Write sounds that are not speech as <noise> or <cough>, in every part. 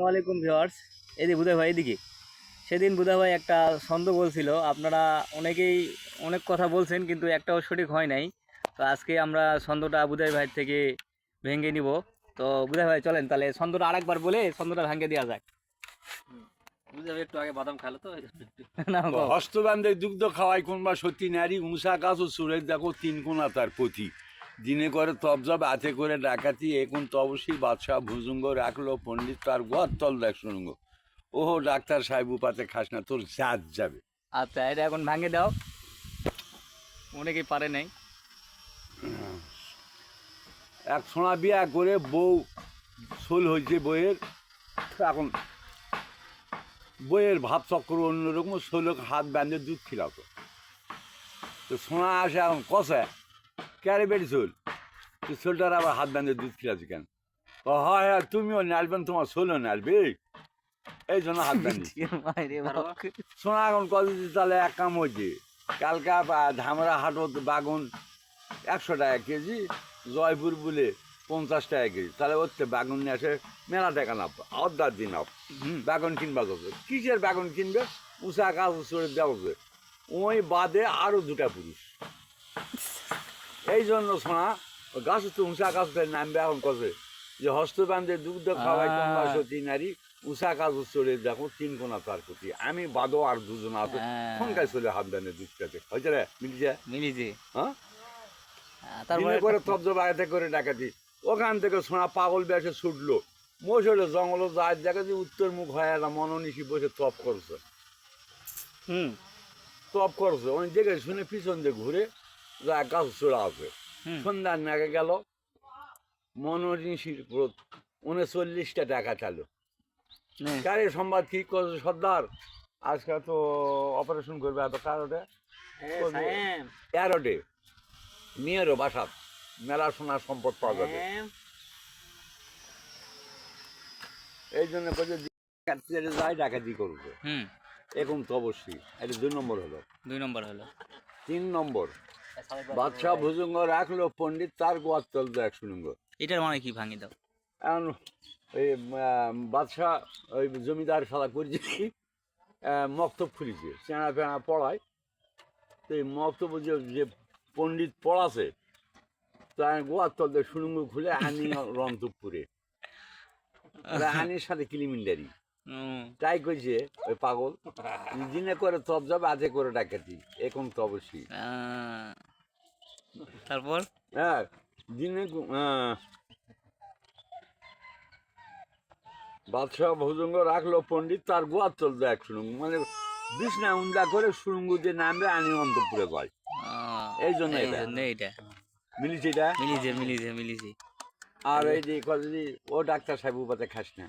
আসসালামাইকুম ভিওয়ার্স এই যে বুধা ভাই এদিকে। সেদিন বুধা ভাই একটা ছন্দ বলছিল আপনারা অনেকেই অনেক কথা বলছেন কিন্তু একটাও সঠিক হয় নাই। তো আজকে আমরা ছন্দটা বুধাই ভাই থেকে ভেঙে নিব। তো বুধা ভাই চলেন তাহলে ছন্দটা আরেকবার বলে ছন্দটা ভেঙে দেওয়া যাক। একটু আগে বাদাম খালো তো। হস্তবান্ধে দুগ্ধ খাওয়াই কোনবা সত্যি নারী উঁসা গাছ ও সুরের দেখো তিন কোনা তার পতি দিনে করে তবজব হাতে করে ডাকাতি এখন তবসী বাদশাহ ভুজুঙ্গ রাখল পণ্ডিত তার গোয়ার তল দেখ শুনুঙ্গ। ওহো ডাক্তার সাহেব উপাতে খাস না তোর জাত যাবে। আচ্ছা এটা এখন ভাঙে দাও। অনেকেই পারে নাই। এক সোনা বিয়া করে বউ সোল হয়েছে বইয়ের এখন বইয়ের ভাব চক্র অন্যরকম সোলক হাত বাঁধে দুধ খিলাতো। তো সোনা আসে এখন কষায়। ক্যারে বেড়ি সোল তো সোলটার আবার হাত বাঁধে দুধ খিলাছে কেন? ও হয় হ্যাঁ তুমিও নাচবেন তোমার সোলও নাচবে এই জন্য হাত <laughs> বাঁধি। সোনা এখন দিচ্ছে তাহলে এক কাম হয়েছে কালকা বা- ধামরা হাটত বাগুন একশো টাকা কেজি জয়পুর বলে পঞ্চাশ টাকা কেজি। তাহলে ওতে বাগুন নিয়ে আসে মেলা টাকা নাপ অর্ধার দিন আপ হুম। বাগুন কিনবা যাবে কিসের বাগুন কিনবে? উষা কাজ চড়ে দেওয়া ওই বাদে আরও দুটা পুরুষ। এই জন্য শোনা গাছ তো উষা কাজ নামবে এখন কছে যে হস্তবান্ধে দুগ্ধ খাওয়াই কন্যা আহ। সতী নারী উষা কাজ চড়ে দেখো তিন কোনা তার প্রতি আমি বাদও আর দুজন আছে। হ্যাঁ। ফোনকায় চলে হাত দানে দুধটাতে? হয়েছে রে মিলিছে? মিলিছে। হ্যাঁ? তারপরে দিনে করে তবজ বাড়িতে করে ডাকাতি। ওখান থেকে সোনা পাগল বেসে ছুটলো। মশলে জঙ্গল যায় দেখা যে উত্তর মুখ হয় একটা মননিশি বসে তপ করছে। হুম। তপ করছে। ওই দেখে শুনে পিছন দিয়ে ঘুরে গাছ চড়া সন্ধ্যার নাগে গেল ক্রোধ উনচল্লিশটা টাকা চালু। কারে সংবাদ কি করছে সর্দার? আজকে তো অপারেশন করবে এত কারোটা বাসাত মেলা সোনার সম্পদ পাওয়া যাবে। এই জন্য কত যায় ডাকাতি করবে। হুম। এখন তো অবশ্যই এটা দুই নম্বর হলো। দুই নম্বর হলো। তিন নম্বর বাদশাহ ভুজুঙ্গ রাখল পণ্ডিত তার গোয়ার তল এক শুনুঙ্গ এটার মানে কি ভাঙি দাও? এখন ওই বাদশাহ ওই জমিদার সাদা করছে মক্তব খুলেছে চেনা ফেনা পড়ায়। তো এই মক্তব যে যে পণ্ডিত পড়াছে তার গোয়ার তল দিয়ে সুড়ুঙ্গ খুলে আনি <laughs> রন্তপুরে আনির সাথে কিলিমিন্ডারি। তাই কইছে ওই পাগল দিনে করে তব যাবে আজে করে ডাকাতি এখন তো অবশ্যই তারপর? হ্যাঁ দিনে বাদশাহ ভুজঙ্গ রাখল পণ্ডিত তার গোয়ার চলতো এক সুরঙ্গ মানে বিষ্ণা উন্দা করে সুরঙ্গ যে নামবে আনি অন্তপুরে গয় এই জন্য এটা। মিলিছে এটা? মিলিছে মিলিছে মিলিছে। আর এই যে যে ও ডাক্তার সাহেব উপাতে খাস না।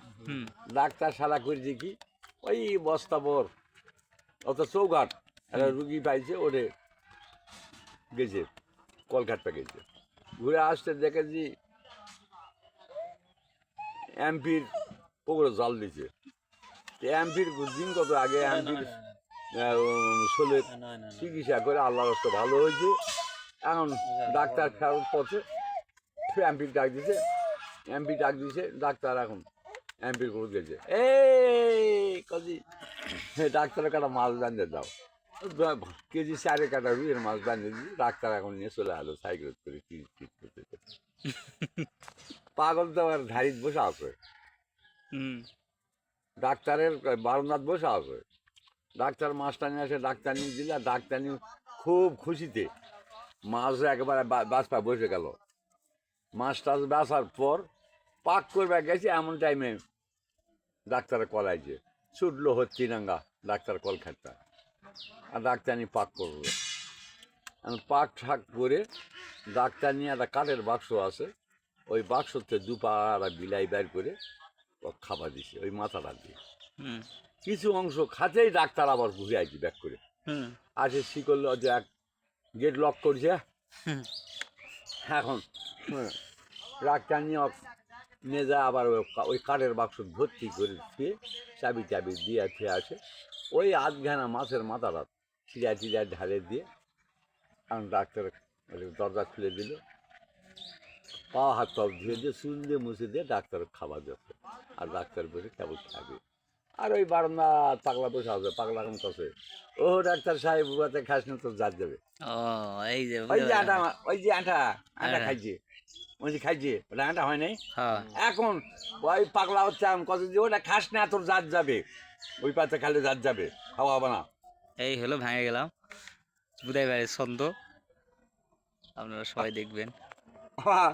ডাক্তার সালা করেছে কি ওই বস্তাবর অত চৌঘাট একটা রুগী পাইছে ওরে গেছে কলকাতা গেছে। ঘুরে আসতে দেখে যে এমপির পুকুরে জল দিছে। এমপির দিন কত আগে এমপির শোলে চিকিৎসা করে আল্লাহ ভালো হয়েছে। এখন ডাক্তার ফেরত পথে এমপির ডাক দিছে এমপি ডাক দিছে ডাক্তার এখন এমপির করে গেছে এই কাজী। ডাক্তারের কাটা মাছ বাঁধে দাও। কেজি চারে কাটা রুইয়ের মাছ বাঁধে দিই ডাক্তার এখন নিয়ে চলে আলো সাইকেল করে টিট টিট করতে। পাগল তো আর ধারিত বসে আছে। ডাক্তারের বারোনাথ বসে আছে। ডাক্তার মাছটা নিয়ে আসে ডাক্তার নিয়ে দিলে আর ডাক্তার নিয়ে খুব খুশিতে মাছ একেবারে বা- বাঁচপা বসে গেল। মাছ টাছ বেসার পর পাক করবে গেছে এমন টাইমে ডাক্তার কল আইছে ছুটলো হচ্ছে নাঙ্গা ডাক্তার কল খাটটা আর ডাক্তার নিয়ে পাক করল। আমি পাক ঠাক করে ডাক্তার নিয়ে একটা কাঠের বাক্স আছে ওই বাক্সতে দুপা আর বিলাই বের করে ও খাবার দিছে ওই মাথাটা দিয়ে। কিছু অংশ খাতেই ডাক্তার আবার ঘুরে আইছি ব্যাক করে। আসে শিকল যে এক গেট লক করছে। এখন ডাক্তার নিয়ে নিয়ে যায় আবার ওই ওই কাঠের বাক্স ভর্তি করে ফিরে চাবি চাবি দিয়ে ফিরে আসে ওই আধঘানা মাছের মাথাটা চিড়া চিড়া ঢালে দিয়ে এখন ডাক্তার দরজা খুলে দিল। পা হাত পা ধুয়ে দিয়ে চুল দিয়ে মুছে দিয়ে ডাক্তার খাবার যাচ্ছে আর ডাক্তার বসে কেবল খাবে? আর ওই বারান্দা পাগলা বসে আছে পাগলা এখন কাছে ও ডাক্তার সাহেব বুয়াতে খাস না তো যাত যাবে ওই যে। আটা ওই যে আটা আটা হ্যাঁ। খাইছে। ওই যে খাইছে ওটা হয় নাই? হ্যাঁ। এখন ওই পাগলা হচ্ছে আমি কত যে ওটা খাস না তোর জাত যাবে। ওই পাতে খালে জাত যাবে খাওয়া হবে না। এই হলো ভেঙে গেলাম। বুধাই ভাইয়ের ছন্দ। আপনারা সবাই দেখবেন। হ্যাঁ।